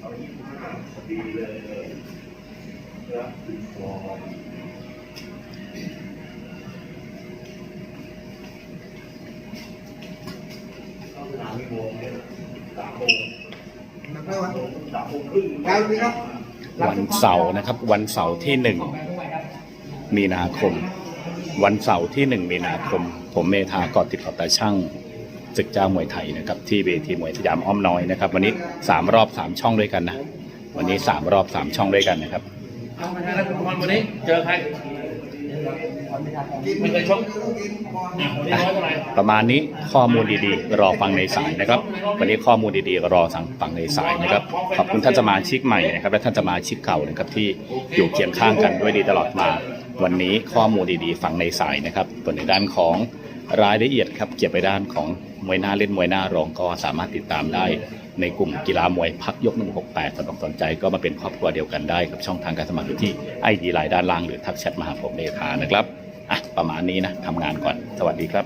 เอาอีกห้าปีเลยรับถึงพอวันเสาร์นะครับ วันเสาร์ที่หนึ่งมีนาคม วันเสาร์ที่หนึ่งมีนาคม ผมเมธากอติดกับตาช่าง ศึกเจ้ามวยไทยนะครับที่เวทีมวยสยามอ้อมน้อยนะครับวันนี้สามรอบสามช่องด้วยกันนะ วันนี้สามรอบสามช่องด้วยกันนะครับเอามาแล้วคุณพรวันนี้เจอใครไม่เคยชกอะวันนี้ร้อยเท่าไหร่ประมาณนี้ข้อมูลดีๆ รอฟังในสายนะครับ วันนี้ข้อมูลดีๆ รอสั่งฟังในสายนะครับ ขอบคุณท่านสมาชิกใหม่นะครับ และท่านสมาชิกเก่านะครับที่อยู่เคียงข้างกันด้วยดีตลอดมา วันนี้ข้อมูลดีๆ ฟังในสายนะครับส่วนในด้านของรายละเอียดครับเกี่ยวกับด้านของ มวยหน้าเล่นมวยหน้ารองก็สามารถติดตามได้ในกลุ่มกีฬามวยพักยก 168สนอกสนใจก็มาเป็นครอบครัวเดียวกันได้กับช่องทางการสมัครอยู่ที่ไอดีไลน์ด้านล่างหรือทักแชทมาหาผมเลขานะครับอะประมาณนี้นะทำงานก่อนสวัสดีครับ